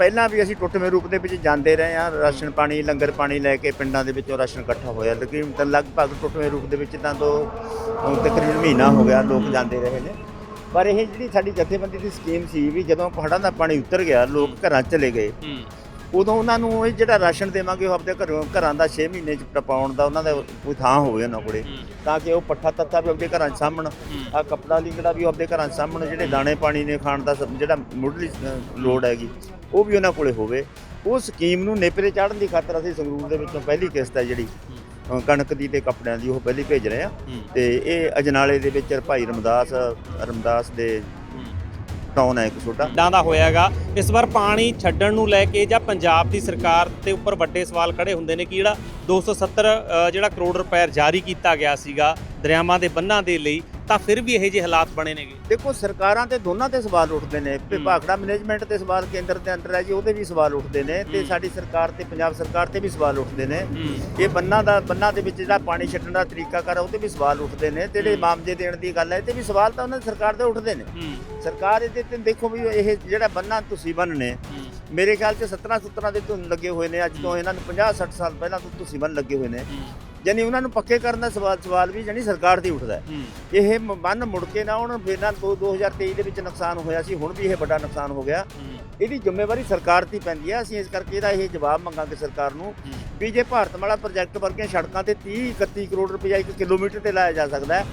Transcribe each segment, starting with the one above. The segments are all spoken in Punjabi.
ਪਹਿਲਾਂ ਵੀ ਅਸੀਂ ਟੁੱਟਵੇਂ ਰੂਪ ਦੇ ਵਿੱਚ ਜਾਂਦੇ ਰਹੇ ਹਾਂ ਰਾਸ਼ਨ ਪਾਣੀ ਲੰਗਰ ਪਾਣੀ ਲੈ ਕੇ ਪਿੰਡਾਂ ਦੇ ਵਿੱਚੋਂ ਰਾਸ਼ਨ ਇਕੱਠਾ ਹੋਇਆ। ਲੇਕਿਨ ਤਾਂ ਲਗਭਗ ਟੁੱਟਵੇਂ ਰੂਪ ਦੇ ਵਿੱਚ ਤਾਂ ਦੋ ਤਕਰੀਬਨ ਮਹੀਨਾ ਹੋ ਗਿਆ ਲੋਕ ਜਾਂਦੇ ਰਹੇ ਨੇ। ਪਰ ਇਹ ਜਿਹੜੀ ਸਾਡੀ ਜਥੇਬੰਦੀ ਦੀ ਸਕੀਮ ਸੀ ਵੀ ਜਦੋਂ ਪਹਾੜਾਂ ਦਾ ਪਾਣੀ ਉਤਰ ਗਿਆ ਲੋਕ ਘਰਾਂ ਚਲੇ ਗਏ। ਉਦੋਂ ਉਹਨਾਂ ਨੂੰ ਇਹ ਜਿਹੜਾ ਰਾਸ਼ਨ ਦੇਵਾਂਗੇ ਉਹ ਆਪਣੇ ਘਰੋਂ ਘਰਾਂ ਦਾ 6 ਮਹੀਨੇ ਚ ਟਪਾਉਣ ਦਾ ਉਹਨਾਂ ਦਾ ਕੋਈ ਥਾਂ ਹੋਵੇ ਉਹਨਾਂ ਕੋਲੇ। ਤਾਂ ਕਿ ਉਹ ਪੱਠਾ ਤੱਤਾ ਵੀ ਆਪਣੇ ਘਰਾਂ 'ਚ ਸਾਹਮਣ ਹੂੰ। ਆ ਕਪੜਾ ਲੀੜਾ ਵੀ ਆਪਣੇ ਘਰਾਂ 'ਚ ਸਾਹਮਣ ਜਿਹੜੇ ਦਾਣੇ ਪਾਣੀ ਨੇ ਖਾਣ ਦਾ ਜਿਹੜਾ ਮੁੱਢਲੀ ਲੋੜ ਹੈਗੀ। ਉਹ ਵੀ ਉਹਨਾਂ ਕੋਲੇ ਹੋਵੇ। ਉਹ ਸਕੀਮ ਨੂੰ ਨੇਪਰੇ ਚਾੜਨ ਦੀ ਖਾਤਰ ਅਸੀਂ ਸੰਗਰੂਰ ਦੇ ਵਿੱਚੋਂ ਪਹਿਲੀ ਕਿਸ਼ਤ ਹੈ ਜਿਹੜੀ ਕਣਕ ਦੀ ਤੇ ਕੱਪੜਿਆਂ ਦੀ ਉਹ ਪਹਿਲੀ ਭੇਜ ਰਹੇ ਆ ਹੂੰ। ਤੇ ਇਹ ਅਜਨਾਲੇ ਦੇ ਵਿੱਚ ਭਾਈ ਰਮਦਾਸ ਰਮਦਾਸ ਦੇ ਟਾਊਨ ਹੈ ਇੱਕ ਛੋਟਾ। ਪਿੰਡਾਂ ਦਾ ਹੋਇਆਗਾ। ਇਸ ਵਾਰ ਪਾਣੀ ਛੱਡਣ ਨੂੰ ਲੈ ਕੇ ਜਾਂ ਪੰਜਾਬ ਦੀ ਸਰਕਾਰ ਦੇ ਉੱਪਰ ਵੱਡੇ ਸਵਾਲ ਖੜੇ ਹੁੰਦੇ ਨੇ ਕਿ ਜਿਹੜਾ 270 ਅ, ਜਿਹੜਾ ਕਰੋੜ ਰੁਪਏ ਜਾਰੀ ਕੀਤਾ ਗਿਆ ਸੀਗਾ ਦਰਿਆਵਾਂ ਦੇ ਬੰਨਾਂ ਦੇ ਲਈ ਤਾਂ ਫਿਰ ਵੀ ਇਹੋ ਜਿਹੇ ਹਾਲਾਤ ਬਣੇ ਨੇਗੇ। ਦੇਖੋ ਸਰਕਾਰਾਂ ਤੇ ਦੋਨਾਂ ਤੇ ਸਵਾਲ ਉੱਠਦੇ ਨੇ। ਭਾਖੜਾ ਮੈਨੇਜਮੈਂਟ ਤੇ ਸਵਾਲ ਕੇਂਦਰ ਦੇ ਅੰਡਰ ਹੈ ਜੀ ਉਹਦੇ ਵੀ ਸਵਾਲ ਉੱਠਦੇ ਨੇ ਤੇ। ਸਾਡੀ ਸਰਕਾਰ ਤੇ ਪੰਜਾਬ ਸਰਕਾਰ ਤੇ ਵੀ ਸਵਾਲ ਉੱਠਦੇ ਨੇ। ਇਹ ਬੰਨਾਂ ਦਾ ਬੰਨਾਂ ਦੇ ਵਿੱਚ ਜਿਹੜਾ ਪਾਣੀ ਛੱਡਣ ਦਾ ਤਰੀਕਾ ਕਰ ਉਹਦੇ ਵੀ ਸਵਾਲ ਉੱਠਦੇ ਨੇ। ਜਿਹੜੇ। ਮਾਮਜੇ ਦੇਣ ਦੀ ਗੱਲ ਹੈ ਤੇ ਵੀ ਸਵਾਲ ਤਾਂ ਉਹਨਾਂ ਦੀ ਸਰਕਾਰ ਦੇ ਉੱਠਦੇ ਨੇ। ਸਰਕਾਰ ਇਹਦੇ ਤੇ ਦੇਖੋ ਵੀ ਇਹ ਜਿਹੜਾ ਬੰਨਾਂ ਤੁਸੀਂ ਬੰਨਣੇ ਹੂੰ। ਮੇਰੇ ਖਿਆਲ 'ਚ 17 17 ਦੇ ਧੁੰਨ ਲੱਗੇ ਹੋਏ ਨੇ। ਅੱਜ ਤੋਂ ਇਹਨਾਂ ਨੂੰ 50 60 ਸਾਲ ਪਹਿਲਾਂ ਤੋਂ ਤੁਸੀਂ ਬੰਨ ਲੱਗੇ ਹੋਏ ਨੇ। ਯਾਨੀ ਉਹਨਾਂ ਨੂੰ ਪੱਕੇ ਕਰਨ ਦਾ ਸਵਾਲ ਸਵਾਲ ਵੀ ਜਾਨੀ ਸਰਕਾਰ ਦੀ ਉੱਠਦਾ ਹੈ। ਇਹ ਮ- ਬੰਨ ਮੁੜ ਕੇ ਨਾ ਹੁਣ ਫਿਰ ਨਾ ਦੋ- 2023 ਦੇ ਵਿੱਚ ਨੁਕਸਾਨ ਹੋਇਆ ਸੀ ਹੁਣ ਵੀ ਇਹ ਵੱਡਾ ਨੁਕਸਾਨ ਹੋ ਗਿਆ। ਇਹਦੀ ਜ਼ਿੰਮੇਵਾਰੀ ਸਰਕਾਰ ਦੀ ਪੈਂਦੀ ਹੈ ਅਸੀਂ ਇਸ ਕਰਕੇ ਇਹਦਾ ਇਹ ਜਵਾਬ ਮੰਗਾਂਗੇ ਸਰਕਾਰ ਨੂੰ ਵੀ ਜੇ ਭਾਰਤਮਾਲਾ ਪ੍ਰੋਜੈਕਟ ਵਰਗੀਆਂ ਸੜਕਾਂ ਤੇ 30 31 ਕਰੋੜ ਰੁਪਏ ਇੱਕ ਕਿਲੋਮੀਟਰ ਤੇ ਲਾਇਆ ਜਾ ਸਕਦਾ ਹੈ।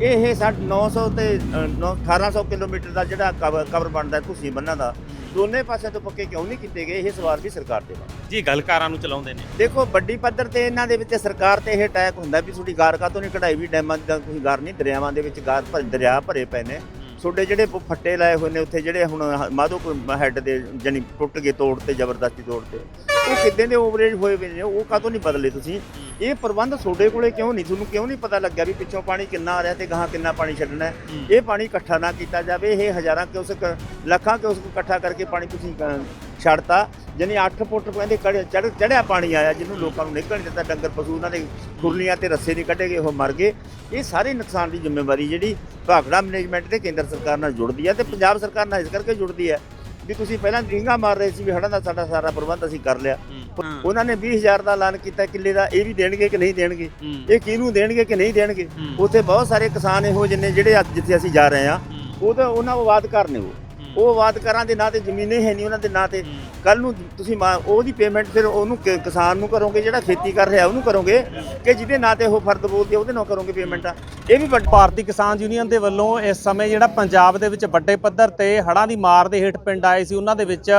ਇਹ ਸਾਡ 900 ਤੇ ਅ, ਨੌ- 1800 ਕਿਲੋਮੀਟਰ ਦਾ ਜਿਹੜਾ ਕਵਰ ਬਣਦਾ ਤੁਸੀਂ ਬੰਨਾਂ ਦਾ ਦੋਨੇ ਪਾਸੇ ਤੋਂ ਪੱਕੇ ਕਿਉਂ ਨਹੀਂ ਕੀਤੇ ਗਏ? ਇਹ ਸਵਾਲ ਵੀ ਸਰਕਾਰ ਦੇ ਵਾ ਜੀ ਗਲਕਾਰਾਂ ਨੂੰ ਚਲਾਉਂਦੇ ਨੇ। ਦੇਖੋ ਵੱਡੀ ਪੱਧਰ ਤੇ ਇਹਨਾਂ ਦੇ ਵਿੱਚ ਸਰਕਾਰ ਤੇ ਇਹ ਅਟੈਕ ਹੁੰਦਾ ਵੀ ਤੁਹਾਡੀ ਗਾਰ ਕਾਤੋਂ ਨਹੀਂ ਕਢਾਈ? ਵੀ ਡੈਮਾਂ ਦੀ ਤਾਂ ਕੋਈ ਗਾਰ ਨਹੀਂ ਦਰਿਆਵਾਂ ਦੇ ਵਿੱਚ ਗਾਰ ਭਰ ਦਰਿਆ ਭਰੇ ਪਏ ਨੇ। ਤੁਹਾਡੇ ਜਿਹੜੇ ਫੱਟੇ ਲਾਏ ਹੋਏ ਨੇ ਉੱਥੇ ਜਿਹੜੇ ਹੁਣ ਮਾਧੋਪੁਰ ਹੈੱਡ ਦੇ ਜਾਨੀ ਟੁੱਟ ਗਏ ਤੋੜ ਤੇ ਜ਼ਬਰਦਸਤੀ ਤੋੜ ਤੇ। ਉਹ ਕਿੱਦਾਂ ਦੇ ਓਵਰੇਜ ਹੋਏ ਹੋਏ ਨੇ ਉਹ ਕਾਤੋਂ ਨਹੀਂ ਬਦਲੇ ਤੁਸੀਂ? ਇਹ ਪ੍ਰਬੰਧ ਤੁਹਾਡੇ ਕੋਲੇ ਕਿਉਂ ਨਹੀਂ? ਤੁਹਾਨੂੰ ਕਿਉਂ ਨਹੀਂ ਪਤਾ ਲੱਗਿਆ ਵੀ ਪਿੱਛੋਂ ਪਾਣੀ ਕਿੰਨਾ ਆ ਰਿਹਾ ਤੇ ਗਾਹਾਂ ਕਿੰਨਾ ਪਾਣੀ ਛੱਡਣਾ ਹੈ? ਇਹ ਪਾਣੀ ਇਕੱਠਾ ਨਾ ਕੀਤਾ ਜਾਵੇ ਇਹ ਹਜ਼ਾਰਾਂ ਕਿਉਸਕ ਲੱਖਾਂ ਕਿਉਸਕ ਇਕੱਠਾ ਕਰਕੇ ਪਾਣੀ ਤੁਸੀਂ ਛੱਡਤਾ ਜਾਨੀ 8 ਫੁੱਟ ਕਹਿੰਦੇ ਚੜ ਚੜਿਆ ਪਾਣੀ ਆਇਆ ਜਿਹਨੂੰ ਲੋਕਾਂ ਨੂੰ ਨਿਕਲ ਨਹੀਂ ਦਿੱਤਾ ਡੰਗਰ ਪਸ਼ੂ ਉਹਨਾਂ ਦੇ ਖੁਰਲੀਆਂ ਤੇ ਰੱਸੇ ਨਹੀਂ ਕੱਢੇ ਗਏ ਉਹ ਮਰ ਗਏ। ਇਹ ਸਾਰੇ ਨੁਕਸਾਨ ਦੀ ਜ਼ਿੰਮੇਵਾਰੀ ਜਿਹੜੀ ਭਾਖੜਾ ਮੈਨੇਜਮੈਂਟ ਤੇ ਕੇਂਦਰ ਸਰਕਾਰ ਨਾਲ ਜੁੜਦੀ ਹੈ ਤੇ ਪੰਜਾਬ ਸਰਕਾਰ ਨਾਲ ਇਸ ਕਰਕੇ ਜੁੜਦੀ ਹੈ ਵੀ ਤੁਸੀਂ ਪਹਿਲਾਂ ਡਿੰਗਾ ਮਾਰ ਰਹੇ ਸੀ ਵੀ ਹੜ੍ਹਾਂ ਦਾ ਸਾਡਾ ਸਾਰਾ ਪ੍ਰਬੰਧ ਅਸੀਂ ਕਰ ਲਿਆ। ਉਹਨਾਂ ਨੇ 20000 ਦਾ ਐਲਾਨ ਕੀਤਾ ਕਿੱਲੇ ਦਾ ਇਹ ਵੀ ਦੇਣਗੇ ਕਿ ਨਹੀਂ ਦੇਣਗੇ? ਇਹ ਕਿਹਨੂੰ ਦੇਣਗੇ ਕਿ ਨਹੀਂ ਦੇਣਗੇ? ਉੱਥੇ ਬਹੁਤ ਸਾਰੇ ਕਿਸਾਨ ਇਹੋ ਜਿਹੇ ਨੇ ਜਿਹੜੇ ਅੱਜ ਜਿੱਥੇ ਅਸੀਂ ਜਾ ਰਹੇ ਹਾਂ। ਉਹ ਤਾਂ ਉਹਨਾਂ ਉਹ ਵਾਦਕਾਰ ਨੇ ਉਹ ਉਹ ਵਾਦਕਾਰਾਂ ਦੇ ਨਾਂ ਤੇ ਜ਼ਮੀਨੇ ਹੈ ਨਹੀਂ ਉਹਨਾਂ ਦੇ ਨਾਂ ਤੇ। ਕੱਲ ਨੂੰ ਤੁਸੀਂ ਮਾ- ਉਹਦੀ ਪੇਮੈਂਟ ਫਿਰ ਉਹਨੂੰ ਕਿਸਾਨ ਨੂੰ ਕਰੋਗੇ, ਜਿਹੜਾ ਖੇਤੀ ਕਰ ਰਿਹਾ ਉਹਨੂੰ ਕਰੋਗੇ ਕਿ ਜਿਹਦੇ ਨਾਂ ਤੇ ਉਹ ਫਰਦ ਬੋਲਦੇ ਉਹਦੇ ਨਾਲ ਕਰੋਗੇ ਪੇਮੈਂਟ ਇਹ ਵੀ ਭਾਰਤੀ ਕਿਸਾਨ ਯੂਨੀਅਨ ਦੇ ਵੱਲੋਂ ਇਸ ਸਮੇਂ ਜਿਹੜਾ ਪੰਜਾਬ ਦੇ ਵਿੱਚ ਵੱਡੇ ਪੱਧਰ ਤੇ ਹੜ੍ਹਾਂ ਦੀ ਮਾਰ ਦੇ ਹੇਠ ਪਿੰਡ ਆਏ ਸੀ, ਉਹਨਾਂ ਦੇ ਵਿੱਚ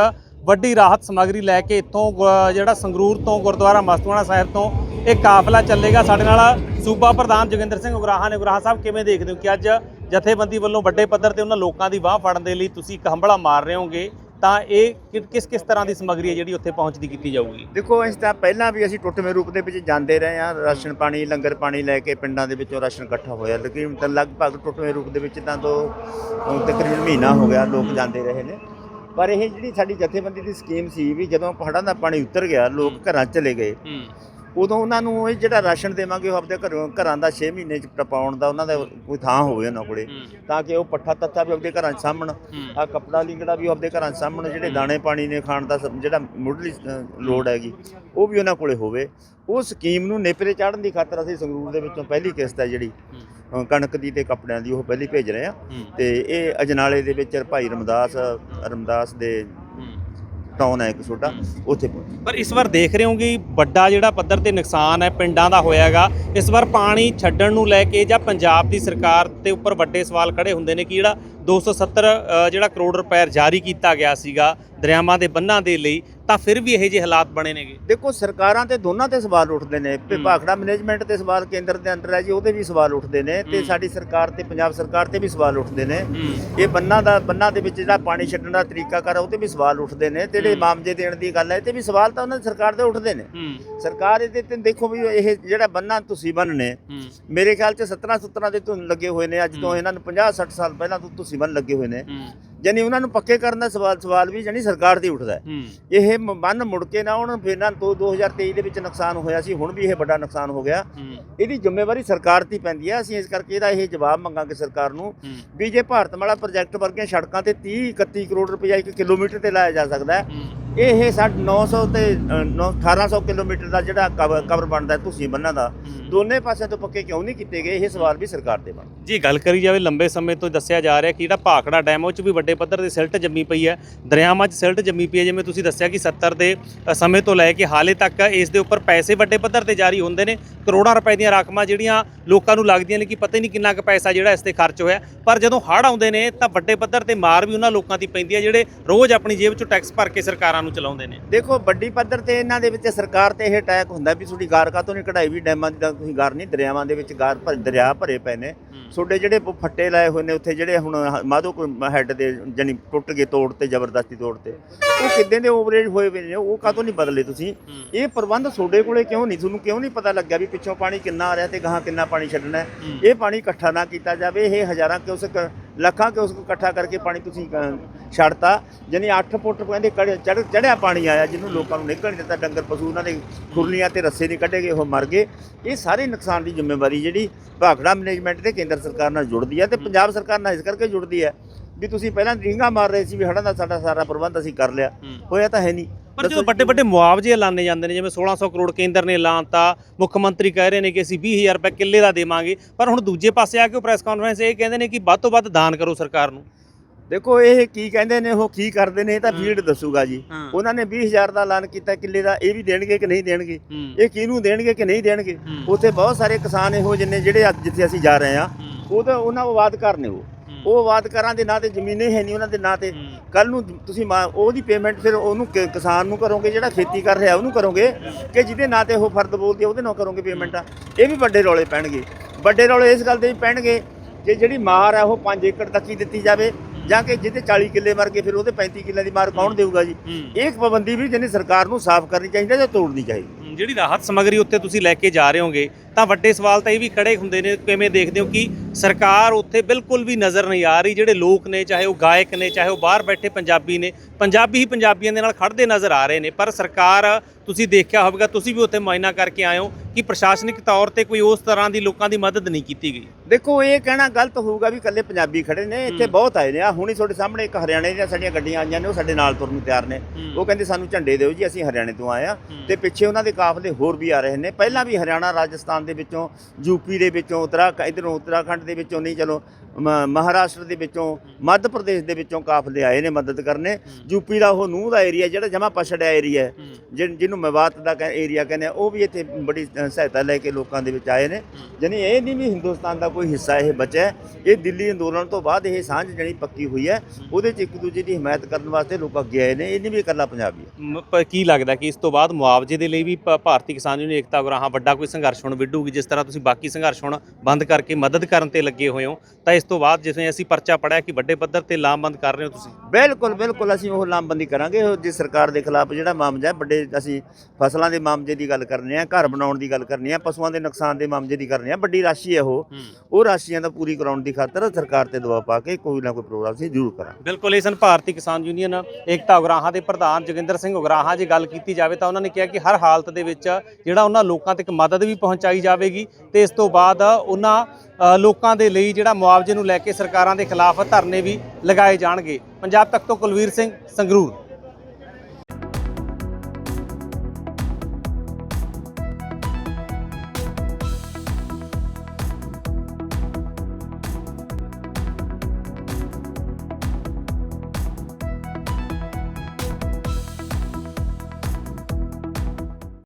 ਵੱਡੀ ਰਾਹਤ ਸਮੱਗਰੀ ਲੈ ਕੇ ਇੱਥੋਂ ਗੁ- ਜਿਹੜਾ ਸੰਗਰੂਰ ਤੋਂ ਗੁਰਦੁਆਰਾ ਮਸਤਵਾਣਾ ਸਾਹਿਬ ਤੋਂ ਇਹ ਕਾਫਲਾ ਚੱਲੇਗਾ। ਸਾਡੇ ਨਾਲ ਸੂਬਾ ਪ੍ਰਧਾਨ ਜੋਗਿੰਦਰ ਸਿੰਘ ਉਗਰਾਹਾਂ ਨੇ ਉਗਰਾਹਾਂ ਸਾਹਿਬ ਕਿਵੇਂ ਦੇਖਦੇ ਹੋ ਕਿ ਅੱਜ ਜਥੇਬੰਦੀ ਵੱਲੋਂ ਵੱਡੇ ਪੱਧਰ ਤੇ ਉਹਨਾਂ ਲੋਕਾਂ ਦੀ ਬਾਹ ਫੜਨ ਦੇ ਲਈ ਤੁਸੀਂ ਇੱਕ ਹੰਬਲਾ ਮਾਰ ਰਹੇ ਹੋਗੇ ਤਾਂ ਇਹ ਕਿਸ ਕਿਸ ਤਰ੍ਹਾਂ ਦੀ ਸਮੱਗਰੀ ਹੈ ਜਿਹੜੀ ਉੱਥੇ ਪਹੁੰਚਦੀ ਕੀਤੀ ਜਾਊਗੀ? ਦੇਖੋ ਇਸ ਤਾਂ ਪਹਿਲਾਂ ਵੀ ਅਸੀਂ ਟੁੱਟਵੇਂ ਰੂਪ ਦੇ ਵਿੱਚ ਜਾਂਦੇ ਰਹੇ ਹਾਂ ਰਾਸ਼ਨ ਪਾਣੀ ਲੰਗਰ ਪਾਣੀ ਲੈ ਕੇ ਪਿੰਡਾਂ ਦੇ ਵਿੱਚੋਂ ਰਾਸ਼ਨ ਇਕੱਠਾ ਹੋਇਆ ਲੇਕਿਨ ਤਾਂ ਲਗਭਗ ਟੁੱਟਵੇਂ ਰੂਪ ਦੇ ਵਿੱਚ ਤਾਂ ਦੋ ਤਕਰੀਬਨ ਮਹੀਨਾ ਹੋ ਗਿਆ ਲੋਕ ਜਾਂਦੇ ਰਹੇ ਨੇ। ਪਰ ਇਹ ਜਿਹੜੀ ਸਾਡੀ ਜਥੇਬੰਦੀ ਦੀ ਸਕੀਮ ਸੀ ਵੀ ਜਦੋਂ ਪਹਾੜਾਂ ਦਾ ਪਾਣੀ ਉਤਰ ਗਿਆ ਲੋਕ ਘਰਾਂ ਚਲੇ ਗਏ। ਉਦੋਂ ਉਹਨਾਂ ਨੂੰ ਇਹ ਜਿਹੜਾ ਰਾਸ਼ਨ ਦੇਵਾਂਗੇ ਉਹ ਆਪਣੇ ਘਰੋਂ ਘਰਾਂ ਦਾ 6 ਮਹੀਨੇ ਚ ਟਪਾਉਣ ਦਾ ਉਹਨਾਂ ਦਾ ਕੋਈ ਥਾਂ ਹੋਵੇ ਉਹਨਾਂ ਕੋਲੇ ਤਾਂ ਕਿ ਉਹ ਪੱਠਾ ਤੱਤਾ ਵੀ ਆਪਣੇ ਘਰਾਂ 'ਚ ਸਾਹਮਣ ਆ ਕਪੜਾ ਲੀੜਾ ਵੀ ਆਪਣੇ ਘਰਾਂ 'ਚ ਸਾਹਮਣ ਜਿਹੜੇ ਦਾਣੇ ਪਾਣੀ ਨੇ ਖਾਣ ਦਾ ਜਿਹੜਾ ਮੁੱਢਲੀ ਲੋੜ ਹੈਗੀ ਉਹ ਵੀ ਉਹਨਾਂ ਕੋਲੇ ਹੋਵੇ। ਉਹ ਸਕੀਮ ਨੂੰ ਨੇਪਰੇ ਚਾੜਨ ਦੀ ਖਾਤਰ ਅਸੀਂ ਸੰਗਰੂਰ ਦੇ ਵਿੱਚੋਂ ਪਹਿਲੀ ਕਿਸ਼ਤ ਹੈ ਜਿਹੜੀ ਕਣਕ ਦੀ ਤੇ ਕੱਪੜਿਆਂ ਦੀ ਉਹ ਪਹਿਲੀ ਭੇਜ ਰਹੇ ਆ ਤੇ ਇਹ ਅਜਨਾਲੇ ਦੇ ਵਿੱਚ ਭਾਈ ਰਮਦਾਸ ਰਮਦਾਸ ਦੇ ਟਾਊਨ ਹੈ ਇੱਕ ਛੋਟਾ ਉੱਥੇ ਪਹੁੰਚੇ ਪਰ ਇਸ ਵਾਰ ਦੇਖ ਰਹੇ ਹੋ ਕਿ ਵੱਡਾ ਜਿਹੜਾ ਪੱਧਰ ਤੇ ਨੁਕਸਾਨ ਹੈ ਪਿੰਡਾਂ ਦਾ ਹੋਇਆਗਾ ਇਸ ਵਾਰ ਪਾਣੀ ਛੱਡਣ ਨੂੰ ਲੈ ਕੇ ਜਾਂ ਪੰਜਾਬ ਦੀ ਸਰਕਾਰ ਦੇ ਉੱਪਰ ਵੱਡੇ ਸਵਾਲ ਖੜੇ ਹੁੰਦੇ ਨੇ ਕਿ ਜਿਹੜਾ 270 ਅ, ਜਿਹੜਾ ਕਰੋੜ ਰੁਪਏ ਜਾਰੀ ਕੀਤਾ ਗਿਆ ਸੀਗਾ ਦਰਿਆਵਾਂ ਦੇ ਬੰਨਾਂ ਦੇ ਲਈ ਤਾਂ ਫਿਰ ਵੀ ਇਹੋ ਜਿਹੇ ਹਾਲਾਤ ਬਣੇ ਨੇਗੇ। ਦੇਖੋ ਸਰਕਾਰਾਂ ਤੇ ਦੋਨਾਂ ਤੇ ਸਵਾਲ ਉੱਠਦੇ ਨੇ। ਭਾਖੜਾ ਮੈਨੇਜਮੈਂਟ ਤੇ ਸਵਾਲ ਕੇਂਦਰ ਦੇ ਅੰਡਰ ਹੈ ਜੀ ਉਹਦੇ ਵੀ ਸਵਾਲ ਉੱਠਦੇ ਨੇ ਤੇ। ਸਾਡੀ ਸਰਕਾਰ ਤੇ ਪੰਜਾਬ ਸਰਕਾਰ ਤੇ ਵੀ ਸਵਾਲ ਉੱਠਦੇ ਨੇ। ਇਹ ਬੰਨਾਂ ਦਾ ਬੰਨਾਂ ਦੇ ਵਿੱਚ ਜਿਹੜਾ ਪਾਣੀ ਛੱਡਣ ਦਾ ਤਰੀਕਾ ਕਰ ਉਹਦੇ ਵੀ ਸਵਾਲ ਉੱਠਦੇ ਨੇ। ਤੇ ਜਿਹੜੇ ਹੂੰ। ਮਾਮਜੇ ਦੇਣ ਦੀ ਗੱਲ ਹੈ ਤੇ ਵੀ ਸਵਾਲ ਤਾਂ ਉਹਨਾਂ ਦੀ ਸਰਕਾਰ ਦੇ ਉੱਠਦੇ ਨੇ। ਸਰਕਾਰ ਇਹਦੇ ਤੇ ਦੇਖੋ ਵੀ ਇਹ ਜਿਹੜਾ ਬੰਨਾਂ ਤੁਸੀਂ ਬੰਨਣੇ ਮੇਰੇ ਖਿਆਲ ਚ 17 17 ਦੇ ਧੁੰਨ ਲੱਗੇ ਹੋਏ ਨੇ। ਅੱਜ ਤੋਂ। ਇਹਨਾਂ ਨੂੰ 50 60 ਸਾਲ ਪਹਿਲਾਂ ਤੋਂ ਤੁਸੀਂ ਬੰਨ ਲੱਗੇ ਹੋਏ ਨੇ। ਯਾਨੀ ਉਹਨਾਂ ਨੂੰ ਪੱਕੇ ਕਰਨ ਦਾ ਸਵਾਲ ਸਵਾਲ ਵੀ ਜਾਨੀ ਸਰਕਾਰ ਦੀ ਉੱਠਦਾ ਹੈ। ਇਹ ਮ- ਬੰਨ ਮੁੜ ਕੇ ਨਾ ਹੁਣ ਫਿਰ ਨਾ ਦੋ- 2023 ਦੇ ਵਿੱਚ ਨੁਕਸਾਨ ਹੋਇਆ ਸੀ ਹੁਣ ਵੀ ਇਹ ਵੱਡਾ ਨੁਕਸਾਨ ਹੋ ਗਿਆ। ਇਹਦੀ ਜ਼ਿੰਮੇਵਾਰੀ ਸਰਕਾਰ ਦੀ ਪੈਂਦੀ ਹੈ। ਅਸੀਂ ਇਸ ਕਰਕੇ ਇਹਦਾ ਇਹ ਜਵਾਬ ਮੰਗਾਂਗੇ ਸਰਕਾਰ ਨੂੰ ਵੀ ਜੇ ਭਾਰਤਮਾਲਾ ਪ੍ਰੋਜੈਕਟ ਵਰਗੀਆਂ ਸੜਕਾਂ ਤੇ 30 31 ਕਰੋੜ ਰੁਪਏ ਇੱਕ ਕਿਲੋਮੀਟਰ ਤੇ ਲਾਇਆ ਜਾ ਸਕਦਾ ਹੈ। ਇਹ ਸਾਡ 900 ਤੇ ਅ, ਨੌ- 1800 ਕਿਲੋਮੀਟਰ ਦਾ ਜਿਹੜਾ ਕਵਰ ਕਵਰ ਬਣਦਾ ਤੁਸੀਂ ਬੰਨਾਂ ਦਾ ਦੋਨੇ ਪਾਸੇ ਤੋਂ ਪੱਕੇ ਕਿਉਂ ਨਹੀਂ ਕੀਤੇ ਗਏ? ਇਹ ਸਵਾਲ ਵੀ ਸਰਕਾਰ ਦੇ ਬਣ ਜੀ ਗੱਲ ਕਰੀ ਜਾਵੇ ਲੰਬੇ ਸਮੇਂ ਤੋਂ ਦੱਸਿਆ ਜਾ ਰਿਹਾ ਕਿ ਜਿਹੜਾ ਭਾਖੜਾ ਡੈਮ ਉਹ 'ਚ ਵੀ ਵੱਡੇ ਪੱਧਰ ਤੇ ਸਿਲਟ ਜੰਮੀ ਪਈ ਹੈ। ਦਰਿਆਵਾਂ 'ਚ ਸਿਲਟ ਜੰਮੀ ਪਈ ਹੈ ਜਿਵੇਂ ਤੁਸੀਂ ਦੱਸਿਆ ਕਿ 70 ਦੇ ਅ, ਸਮੇਂ ਤੋਂ ਲੈ ਕੇ ਹਾਲੇ ਤੱਕ ਇਸ ਦੇ ਉੱਪਰ ਪੈਸੇ ਵੱਡੇ ਪੱਧਰ ਤੇ ਜਾਰੀ ਹੁੰਦੇ ਨੇ। ਕਰੋੜਾਂ ਰੁਪਏ ਦੀਆਂ ਰਕਮਾਂ ਜਿਹੜੀਆਂ ਲੋਕਾਂ ਨੂੰ ਲੱਗਦੀਆਂ ਨੇ ਕਿ ਪਤਾ ਹੀ ਨਹੀਂ ਕਿੰਨਾ ਕੁ ਪੈਸਾ ਜਿਹੜਾ ਇਸ ਤੇ ਖਰਚ ਹੋਇਆ। ਪਰ ਜਦੋਂ ਹੜ੍ਹ ਆਉਂਦੇ ਨੇ ਤਾਂ ਵੱਡੇ ਪੱਧਰ ਤੇ ਮਾਰ ਵੀ ਉਹਨਾਂ ਲੋਕਾਂ ਦੀ ਪੈਂਦੀ ਹੈ ਜਿਹੜੇ ਰੋਜ਼ ਆਪਣੀ ਜੇਬ 'ਚੋਂ ਟੈਕਸ ਭਰ ਕੇ ਸਰਕਾਰਾਂ ਨੂੰ ਚਲਾਉਂਦੇ ਨੇ। ਦੇਖੋ ਵੱਡੀ ਪੱਧਰ ਤੇ ਇਹਨਾਂ ਦੇ ਵਿੱਚ ਸਰਕਾਰ ਤੇ ਇਹ ਅਟੈਕ ਹੁੰਦਾ ਵੀ ਤੁਹਾਡੀ ਗਾਰ ਕਾਤੋਂ ਨਹੀਂ ਕਢਾਈ ਵੀ ਡੈਮਾਂ ਦੀ ਤਾਂ ਤੁਸੀਂ ਗਾਰ ਨਹੀਂ ਦਰਿਆਵਾਂ ਦੇ ਵਿੱਚ ਗਾਰ ਭਰ ਦਰਿਆ ਭਰੇ ਪਏ ਨੇ। ਤੁਹਾਡੇ ਜਿਹੜੇ ਫੱਟੇ ਲਾਏ ਹੋਏ ਨੇ ਉੱਥੇ ਜਿਹੜੇ ਹੁਣ ਮਾਧੋ ਹੈੱਡ ਦੇ ਜਾਨੀ ਟੁੱਟ ਗਏ ਤੋੜ ਤੇ ਜ਼ਬਰਦਸਤੀ ਤੋੜ ਤੇ ਉਹ ਕਿੱਦਾਂ ਦੇ ਓਵਰੇਜ ਹੋਏ ਹੋਏ ਨੇ ਉਹ ਕਾਤੋਂ ਨਹੀਂ ਬਦਲੇ ਤੁਸੀਂ? ਇਹ ਪ੍ਰਬੰਧ ਤੁਹਾਡੇ ਕੋਲੇ ਕਿਉਂ ਨਹੀਂ? ਤੁਹਾਨੂੰ ਕਿਉਂ ਨਹੀਂ ਪਤਾ ਲੱਗਿਆ ਵੀ ਪਿੱਛੋਂ ਪਾਣੀ ਕਿੰਨਾ ਆ ਰਿਹਾ ਤੇ ਗਾਹਾਂ ਕਿੰਨਾ ਪਾਣੀ ਛੱਡਣਾ ਹੈ? ਇਹ ਪਾਣੀ ਇਕੱਠਾ ਨਾ ਕੀਤਾ ਜਾਵੇ ਇਹ ਹਜ਼ਾਰਾਂ ਕਿਉਸਕ ਲੱਖਾਂ ਕਿਉਸਕ ਇਕੱਠਾ ਕਰਕੇ ਪਾਣੀ ਤੁਸੀਂ ਛੱਡਤਾ? ਜਾਨੀ 8 ਫੁੱਟ ਕਹਿੰਦੇ ਚੜ ਚੜਿਆ ਪਾਣੀ ਆਇਆ ਜਿਹਨੂੰ ਲੋਕਾਂ ਨੂੰ ਨਿਕਲ ਨਹੀਂ ਦਿੱਤਾ, ਡੰਗਰ ਪਸ਼ੂ ਉਹਨਾਂ ਦੇ ਖੁਰਲੀਆਂ ਤੇ ਰੱਸੇ ਨਹੀਂ ਕੱਢੇ ਗਏ, ਉਹ ਮਰ ਗਏ। ਇਹ ਸਾਰੇ ਨੁਕਸਾਨ ਦੀ ਜ਼ਿੰਮੇਵਾਰੀ ਜਿਹੜੀ ਭਾਖੜਾ ਮੈਨੇਜਮੈਂਟ ਤੇ ਕੇਂਦਰ ਸਰਕਾਰ ਨਾਲ ਜੁੜਦੀ ਹੈ ਤੇ ਪੰਜਾਬ ਸਰਕਾਰ ਨਾਲ ਇਸ ਕਰਕੇ ਜੁੜਦੀ ਹੈ ਵੀ ਤੁਸੀਂ ਪਹਿਲਾਂ ਢੀਂਗਾ ਮਾਰ ਰਹੇ ਸੀ ਵੀ ਹੜ੍ਹਾਂ ਦਾ ਸਾਡਾ ਸਾਰਾ ਪ੍ਰਬੰਧ ਅਸੀਂ ਕਰ ਲਿਆ। ਹੋਇਆ ਤਾਂ ਹੈ ਨਹੀਂ। ਪਰ ਜਦੋਂ ਵੱਡੇ ਵੱਡੇ ਮੁਆਵਜ਼ੇ ਐਲਾਨੇ ਜਾਂਦੇ ਨੇ ਜਿਵੇਂ 1600 ਕਰੋੜ ਕੇਂਦਰ ਨੇ ਐਲਾਨਤਾ ਮੁੱਖ ਮੰਤਰੀ ਕਹਿ ਰਹੇ ਨੇ ਕਿ ਅਸੀਂ 20000 ਰੁਪਏ ਕਿੱਲੇ ਦਾ ਦੇਵਾਂਗੇ। ਪਰ ਹੁਣ ਦੂਜੇ ਪਾਸੇ ਆ ਕੇ ਉਹ ਪ੍ਰੈਸ ਕਾਨਫਰੰਸ ਇਹ ਕਹਿੰਦੇ ਨੇ ਕਿ ਵੱਧ ਤੋਂ ਵੱਧ ਦਾਨ ਕਰੋ ਸਰਕਾਰ ਨੂੰ। ਦੇਖੋ ਇਹ ਕੀ ਕਹਿੰਦੇ ਨੇ ਉਹ ਕੀ ਕਰਦੇ ਨੇ ਇਹ ਤਾਂ ਫੀਲਡ ਦੱਸੂਗਾ ਜੀ। ਉਹਨਾਂ ਨੇ 20000 ਦਾ ਐਲਾਨ ਕੀਤਾ ਕਿੱਲੇ ਦਾ ਇਹ ਵੀ ਦੇਣਗੇ ਕਿ ਨਹੀਂ ਦੇਣਗੇ? ਇਹ ਕਿਹਨੂੰ ਦੇਣਗੇ ਕਿ ਨਹੀਂ ਦੇਣਗੇ। ਉੱਥੇ ਬਹੁਤ ਸਾਰੇ ਕਿਸਾਨ ਇਹੋ ਜਿੰਨੇ ਜਿਹੜੇ ਅੱਜ ਜਿੱਥੇ ਅਸੀਂ ਜਾ ਰਹੇ ਆ ਉਹ ਤਾਂ ਉਹਨਾਂ ਨੇ ਉਹ। ਉਹ ਵਾਦਕਾਰਾਂ ਦੇ ਨਾਂ ਤੇ ਜ਼ਮੀਨੇ ਹੈ ਨਹੀਂ ਉਹਨਾਂ ਦੇ ਨਾਂ ਤੇ। ਕੱਲ ਨੂੰ ਤੁਸੀਂ ਉਹਦੀ ਪੇਮੈਂਟ ਫਿਰ ਉਹਨੂੰ ਕਿਸਾਨ ਨੂੰ ਕਰੋਗੇ ਜਿਹੜਾ ਖੇਤੀ ਕਰ ਰਿਹਾ ਉਹਨੂੰ ਕਰੋਗੇ ਕਿ ਜਿਹਦੇ ਨਾਂ ਤੇ ਉਹ ਫਰਦ ਬੋਲਦੀ ਆ ਉਹਦੇ ਨਾਲ ਕਰੋਗੇ ਪੇਮੈਂਟਾਂ ਇਹ ਵੀ ਵੱਡੇ ਰੌਲੇ ਪੈਣਗੇ। ਵੱਡੇ ਰੌਲੇ ਇਸ ਗੱਲ ਦੇ ਵੀ ਪੈਣਗੇ ਕਿ ਜਿਹੜੀ ਮਾਰ ਹੈ ਉਹ 5 ਏਕੜ ਤੱਕ ਹੀ ਦਿੱਤੀ ਜਾਵੇ ਜਾਂ ਕਿ ਜਿਹਦੇ 40 ਕਿੱਲੇ ਮਰ ਗਏ ਫਿਰ ਉਹਦੇ 35 ਕਿੱਲੇ ਦੀ ਮਾਰ ਕੌਣ ਦੇਊਗਾ ਜੀ? ਇਹ ਇੱਕ ਪਾਬੰਦੀ ਵੀ ਜਿਹਨੇ ਸਰਕਾਰ ਨੂੰ ਸਾਫ਼ ਕਰਨੀ ਚਾਹੀਦੀ ਹੈ ਜਾਂ ਤੋੜਨੀ ਚਾਹੀਦੀ ਜਿਹੜੀ ਰਾਹਤ ਸਮੱਗਰੀ ਉੱਥੇ ਤੁਸੀਂ ਲੈ ਕੇ ਜਾ ਰਹੇ ਹੋਗੇ ਤਾਂ ਵੱਡੇ ਸਵਾਲ ਤਾਂ ਇਹ ਵੀ ਖੜੇ ਹੁੰਦੇ ਨੇ ਕਿਵੇਂ ਦੇਖਦੇ ਹੋ ਕਿ ਸਰਕਾਰ ਉੱਥੇ ਬਿਲਕੁਲ ਵੀ ਨਜ਼ਰ ਨਹੀਂ ਆ ਰਹੀ ਜਿਹੜੇ ਲੋਕ ਨੇ ਚਾਹੇ ਉਹ ਗਾਇਕ ਨੇ ਚਾਹੇ ਉਹ ਬਾਹਰ ਬੈਠੇ ਪੰਜਾਬੀ ਨੇ ਪੰਜਾਬੀ ਹੀ ਪੰਜਾਬੀਆਂ ਦੇ ਨਾਲ ਖੜਦੇ ਨਜ਼ਰ ਆ ਰਹੇ ਨੇ ਪਰ ਸਰਕਾਰ ਤੁਸੀਂ ਦੇਖਿਆ ਹੋਵੇਗਾ ਤੁਸੀਂ ਵੀ ਉੱਥੇ ਮੁਆਇਨਾ ਕਰਕੇ ਆਏ ਹੋ ਕਿ ਪ੍ਰਸ਼ਾਸਨਿਕ ਤੌਰ ਤੇ ਕੋਈ ਉਸ ਤਰ੍ਹਾਂ ਦੀ ਲੋਕਾਂ ਦੀ ਮਦਦ ਨਹੀਂ ਕੀਤੀ ਗਈ। ਦੇਖੋ ਇਹ ਕਹਿਣਾ ਗਲਤ ਹੋਊਗਾ ਵੀ ਇਕੱਲੇ ਪੰਜਾਬੀ ਖੜੇ ਨੇ ਇੱਥੇ ਬਹੁਤ ਆਏ ਨੇ ਆ ਹੁਣੀ ਤੁਹਾਡੇ ਸਾਹਮਣੇ ਇੱਕ ਹਰਿਆਣੇ ਦੀਆਂ ਸਾਡੀਆਂ ਗੱਡੀਆਂ ਆਈਆਂ ਨੇ ਉਹ ਸਾਡੇ ਨਾਲ ਤੁਰਨ ਨੂੰ ਤਿਆਰ ਨੇ। ਉਹ ਕਹਿੰਦੇ ਸਾਨੂੰ ਝੰਡੇ ਦਿਓ ਜੀ ਅਸੀਂ ਹਰਿਆਣੇ ਤੋਂ ਆਏ ਆ ਤੇ ਪਿੱਛੇ ਉਹਨਾਂ ਦੇ ਕਾਫਲੇ ਹੋਰ ਵੀ ਆ ਰਹੇ ਨੇ। ਪਹਿਲਾਂ ਵੀ ਹਰਿਆਣਾ ਰਾਜਸਥਾਨ ਦੇ ਵਿੱਚੋਂ ਯੂਪੀ ਦੇ ਵਿੱਚੋਂ ਉੱਤਰਾ ਇਧਰੋਂ ਉੱਤਰਾਖੰਡ ਦੇ ਵਿੱਚੋਂ ਨਹੀਂ ਚਲੋ ਮਹਾਰਾਸ਼ਟਰ ਦੇ ਵਿੱਚੋਂ ਮੱਧ ਪ੍ਰਦੇਸ਼ ਦੇ ਵਿੱਚੋਂ ਕਾਫਲੇ ਆਏ ਨੇ ਮਦਦ ਕਰਨੇ। ਯੂਪੀ ਦਾ ਉਹ ਨੂਹ ਦਾ ਏਰੀਆ ਜਿਹੜਾ ਜਮਾ ਪਛੜਿਆ ਏਰੀਆ ਜਿਹਨੂੰ ਮੇਵਾਤ ਦਾ ਏਰੀਆ ਕਹਿੰਦੇ ਆ ਉਹ ਵੀ ਇੱਥੇ ਬੜੀ ਸਹਾਇਤਾ ਲੈ ਕੇ ਲੋਕਾਂ ਦੇ ਵਿੱਚ ਆਏ ਨੇ। ਜਾਨੀ ਇਹ ਨਹੀਂ ਵੀ ਹਿੰਦੁਸਤਾਨ ਦਾ ਕੋਈ ਹਿੱਸਾ ਇਹ ਬਚਿਆ। ਇਹ ਦਿੱਲੀ ਅੰਦੋਲਨ ਤੋਂ ਬਾਅਦ ਇਹ ਸਾਂਝ ਜਣੀ ਪੱਕੀ ਹੋਈ ਹੈ। ਉਹਦੇ 'ਚ ਇੱਕ ਦੂਜੇ ਦੀ ਹਮਾਇਤ ਕਰਨ ਵਾਸਤੇ ਲੋਕ ਅੱਗੇ ਆਏ ਨੇ। ਇਹ ਨਹੀਂ ਵੀ ਇਕੱਲਾ ਪੰਜਾਬੀ ਹੈ ਕੀ ਲੱਗਦਾ ਕਿ ਇਸ ਤੋਂ ਬਾਅਦ ਮੁਆਵਜ਼ੇ ਦੇ ਲਈ ਵੀ ਭਾਰਤੀ ਕਿਸਾਨ ਯੂਨੀਅਨ ਏਕਤਾ ਉਗਰਾਹਾਂ ਵੱਡਾ ਕੋਈ ਸੰਘਰਸ਼ ਹੁਣ ਵਿੱਢੂਗੀ ਜਿਸ ਤਰ੍ਹਾਂ ਤੁਸੀਂ ਬਾਕੀ ਸੰਘਰਸ਼ ਹੁਣ ਬੰਦ ਕਰਕੇ ਮਦਦ ਕਰਨ ਤੇ ਲੱਗੇ ਹੋਏ ਹੋ ਤਾਂ ਇਸ ਤੋਂ ਬਾਅਦ ਜਿਵੇਂ ਅਸੀਂ ਪਰਚਾ ਪੜਿਆ ਕਿ ਵੱਡੇ ਪੱਧਰ ਤੇ ਲਾਮਬੰਦ ਕਰ ਰਹੇ ਹੋ ਤੁਸੀਂ। ਬਿਲਕੁਲ ਬਿਲਕੁਲ ਅਸੀਂ ਉਹ ਲਾਮਬੰਦੀ ਕਰਾਂਗੇ ਉਹ ਜਿਸ ਸਰਕਾਰ ਦੇ ਖਿਲਾਫ ਜਿਹੜਾ ਮਾਮਲਾ ਹੈ ਵੱਡੇ ਅਸੀਂ ਫਸਲਾਂ ਦੇ ਮਾਮਲੇ ਦੀ ਗੱਲ ਕਰਨੀ ਆ ਘਰ ਬਣਾਉਣ ਦੀ ਗੱਲ ਕਰਨੀ ਆ ਪਸ਼ੂਆਂ ਦੇ ਨੁਕਸਾਨ ਦੇ ਮਾਮਲੇ ਦੀ ਕਰਨੀ ਆ ਵੱਡੀ ਰਾਸ਼ੀ ਹੈ ਉਹ। ਉਹ ਰਾਸ਼ੀਆਂ ਦਾ ਪੂਰੀ ਕਰਾਉਣ ਦੀ ਖਾਤਰ ਸਰਕਾਰ ਤੇ ਦਬਾਅ ਪਾ ਕੇ ਕੋਈ ਨਾ ਕੋਈ ਪ੍ਰੋਗਰਾਮ ਅਸੀਂ ਜ਼ਰੂਰ ਕਰਾਂਗੇ। ਬਿਲਕੁਲ ਇਹ ਸਨ ਭਾਰਤੀ ਕਿਸਾਨ ਯੂਨੀਅਨ ਏਕਤਾ ਉਗਰਾਹਾਂ ਦੇ ਪ੍ਰਧਾਨ ਜੋਗਿੰਦਰ ਸਿੰਘ ਉਗਰਾਹਾਂ ਜੇ ਗੱਲ ਕੀਤੀ ਜਾਵੇ ਤਾਂ ਉਹਨਾਂ ਨੇ ਕਿਹਾ ਕਿ ਹਰ ਹਾਲਤ ਦੇ ਵਿੱਚ ਜਿਹੜਾ ਉਹਨਾਂ ਲੋਕਾਂ ਤੱਕ ਮਦਦ ਵੀ ਪਹੁੰਚਾਈ ਜਾਵੇਗੀ ਤੇ ਇਸ ਤੋਂ ਬਾਅਦ ਉਹਨਾਂ ਲੋਕਾਂ ਦੇ ਲਈ ਜਿਹੜਾ ਮੁਆਵਜ਼ੇ ਨੂੰ ਲੈ ਕੇ ਸਰਕਾਰਾਂ ਦੇ ਖਿਲਾਫ ਧਰਨੇ ਵੀ ਲਗਾਏ ਜਾਣਗੇ। ਪੰਜਾਬ ਤੱਕ ਤੋਂ ਕੁਲਵੀਰ ਸਿੰਘ ਸੰਗਰੂਰ।